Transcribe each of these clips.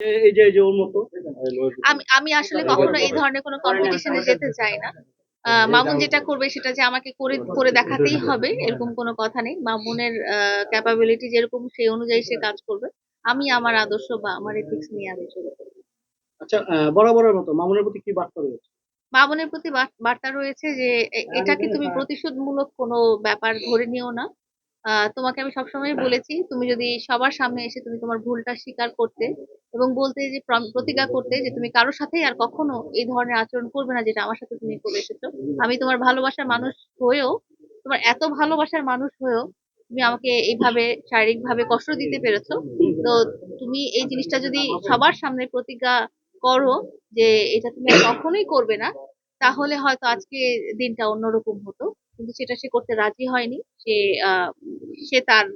এ- এই যে এই যে ওর মতো। আমি আমি আসলে কখনো এই ধরনের কোনো কম্পিটিশনে যেতে চাই না। মামুন যেটা করবে সেটা যে আমাকে করে করে দেখাতেই হবে এরকম কোনো কথা নেই। মামুনের ক্যাপাবিলিটি যেরকম সেই অনুযায়ী সে কাজ করবে। আমি আমার আদর্শ বা আমার এথিক্স নিয়ে আমি চলে আচ্ছা বরাবরের মতো মামুনের প্রতি কি বার্তা রয়েছে? মামুনের প্রতি বার- বার্তা রয়েছে যে এটাকে তুমি প্রতিশোধমূলক কোনো ব্যাপার ধরে নিও না। আহ, তোমাকে আমি সবসময় বলেছি তুমি যদি সবার সামনে এসে তুমি তোমার ভুলটা স্বীকার করতে এবং বলতে যে প্রতিজ্ঞা করতে যে তুমি কারোর সাথেই আর কখনো এই ধরনের আচরণ করবে না যেটা আমার সাথে তুমি করে এসেছ। আমি তোমার ভালোবাসার মানুষ হয়েও তোমার এত ভালোবাসার মানুষ হয়েও তুমি আমাকে এইভাবে শারীরিক ভাবে কষ্ট দিতে পেরেছ। তো তুমি এই জিনিসটা যদি সবার সামনে প্রতিজ্ঞা করো যে এটা তুমি কখনোই করবে না তাহলে হয়তো আজকে দিনটা অন্যরকম হতো। কিন্তু সেটা সে করতে রাজি হয়নি। সে সে তার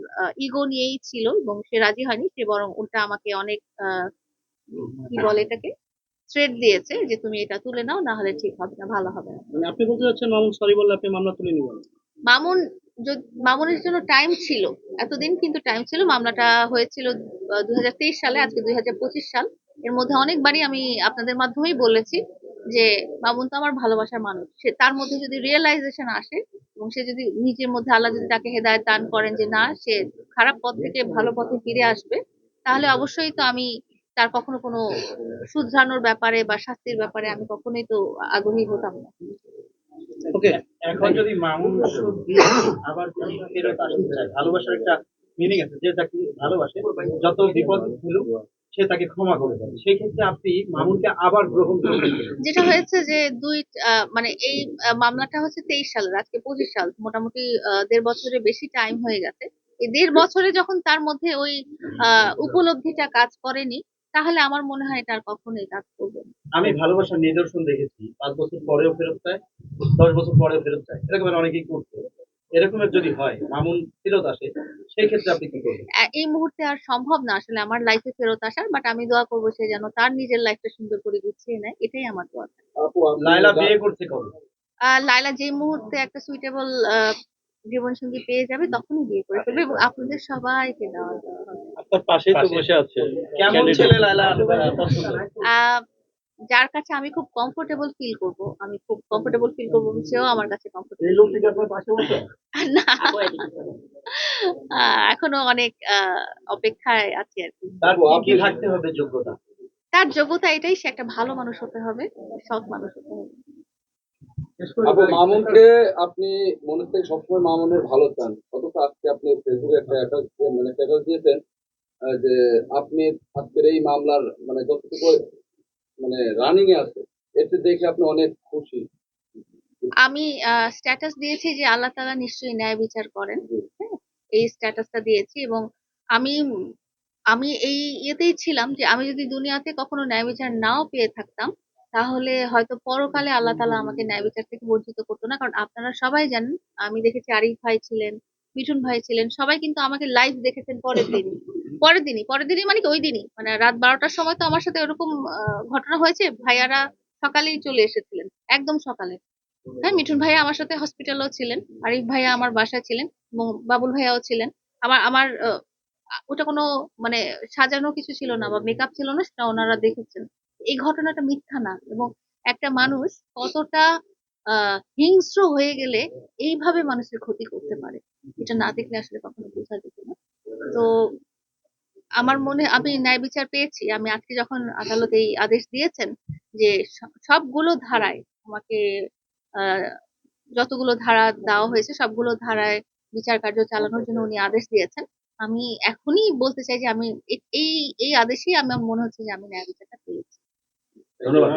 ইগো নিয়েই ছিল এবং সে রাজি হয়নি। সে বরং উল্টা আমাকে অনেক কি বলে এটাকে? থ্রেট দিয়েছে যে তুমি এটা তুলে নাও না হলে ঠিক হবে না ভালো হবে না। মানে আপনি বলতে চাচ্ছেন মামুন সরি বললে আপনি মামলা তুলে নিবেন? মামুন মামুনের জন্য টাইম ছিল। এতদিন কিন্তু টাইম ছিল। মামলাটা হয়েছিল দুই তেইশ সালে আজকে দুই হাজার পঁচিশ সাল। এর মধ্যে অনেকবারই আমি আপনাদের মাধ্যমেই বলেছি যে মামুন তো আমার ভালোবাসার মানুষ। সে তার মধ্যে যদি রিয়েলাইজেশন আসে এবং সে যদি নিজের মধ্যে আল্লাহ যদি তাকে হেদায়ত দান করেন যে না, সে খারাপ পথ থেকে, ভালো পথে ফিরে আসবে, তাহলে অবশ্যই তো আমি তার কখনো কোনো শুধরানোর ব্যাপারে বা শাস্তির ব্যাপারে আমি কখনোই তো আগ্রহী হতাম না। ওকে, এখন যদি দিয়ে আবার ফেরত আসতে চায়, ভালোবাসার একটা মিনিং আছে, যে তাকে ভালোবাসে, যত বিপদ সে তাকে ক্ষমা করে দেয়। সেই ক্ষেত্রে আপনি মামুনকে আবার গ্রহণ করবেন। যেটা হয়েছে যে দুই মানে এই মামলাটা হচ্ছে তেইশ সালের আজকে পঁচিশ সাল মোটামুটি দেড় বছরের বেশি টাইম হয়ে গেছে। এই দেড় বছরে যখন তার মধ্যে ওই উপলব্ধিটা কাজ করেনি তাহলে আমার মনে হয় এটা আর কখনোই কাজ করবে আমি ভালোবাসার নিদর্শন দেখেছি। পাঁচ বছর পরেও ফেরত চায় দশ বছর পরেও ফেরত চায়। এরকম অনেকেই করছে এরকমের যদি হয় মামুন ফেরত আসে সেই ক্ষেত্রে আপনি কি করবেন? এই মুহূর্তে আর সম্ভব না। আসলে আমার লাইফে ফেরত আসার বাট আমি দোয়া করব সে যেন তার নিজের লাইফটা সুন্দর করে গুছিয়ে নেয়। এটাই আমার দোয়া। লাইলা বিয়ে করছে কবে? আহ, লায়লা যে মুহূর্তে একটা সুইটেবল জীবন সঙ্গী পেয়ে যাবে তখনই বিয়ে করে ফেলবে এবং আপনাদের সবাইকে দেওয়া দেওয়া আপনার পাশেই তো বসে আছে কেমন ছেলে লাইলা আহ, যার কাছে আমি খুব কমফোর্টেবল ফিল করব আমি খুব কমফোর্টেবল ফিল করব সেও আমার কাছে কমফোর্টেবল না। আহ, এখনও অনেক আহ, অপেক্ষায় আছি আর কি। তার কি কি থাকতে হবে যোগ্যতা। তার যোগ্যতা এটাই সে একটা ভালো মানুষ হতে হবে সৎ মানুষ হতে হবে। মামুনকে আপনি মনে থেকে সবসময় মামুনের ভালো চান। অথচ আজকে আপনি ফেসবুকে একটা অ্যাটাচ মানে স্ট্যাটাস দিয়েছেন যে আপনি আজকের এই মামলার মানে যতটুকু মানে রানিং এ আছে। এতে দেখে আপনি অনেক খুশি। আমি স্ট্যাটাস দিয়েছি যে আল্লাহ তাআলা নিশ্চয়ই ন্যায় বিচার করেন। হ্যাঁ, এই স্ট্যাটাসটা দিয়েছি এবং আমি আমি এই ইয়েতেই ছিলাম যে আমি যদি দুনিয়াতে কখনো ন্যায় বিচার নাও পেয়ে থাকতাম তাহলে হয়তো পরকালে আল্লাহ তালা আমাকে ন্যায় বিচার থেকে বঞ্চিত করতো না। কারণ আপনারা সবাই জানেন আমি দেখেছি আরিফ ভাই ছিলেন মিঠুন ভাই ছিলেন সবাই কিন্তু আমাকে লাইভ দেখেছেন পরের দিনই পরের দিনই পরের দিনই মানে কি, ওই দিনই। মানে রাত বারোটার সময় তো আমার সাথে ওরকম ঘটনা হয়েছে, ভাইয়ারা সকালেই চলে এসেছিলেন, একদম সকালে। হ্যাঁ মিঠুন ভাইয়া আমার সাথে হসপিটালেও ছিলেন, আরিফ ভাইয়া আমার বাসায় ছিলেন বাবুল ভাইয়াও ছিলেন। আমার আমার ওটা কোনো মানে সাজানো কিছু ছিল না বা মেকআপ ছিল না, সেটা ওনারা দেখেছেন। এই ঘটনাটা মিথ্যা না, এবং একটা মানুষ কতটা হিংস্র হয়ে গেলে এইভাবে মানুষের ক্ষতি করতে পারে, এটা না দেখলে আসলে কখনো বোঝা যেত না। তো আমার মনে আমি ন্যায় বিচার পেয়েছি। আমি আজকে যখন আদালত এই আদেশ দিয়েছেন যে সবগুলো ধারায় আমাকে আহ, যতগুলো ধারা দেওয়া হয়েছে সবগুলো ধারায় বিচার কার্য চালানোর জন্য উনি আদেশ দিয়েছেন। আমি এখনই বলতে চাই যে আমি এই এই আদেশেই আমার মনে হচ্ছে যে আমি ন্যায় বিচারটা পেয়েছি। ধন্যবাদ।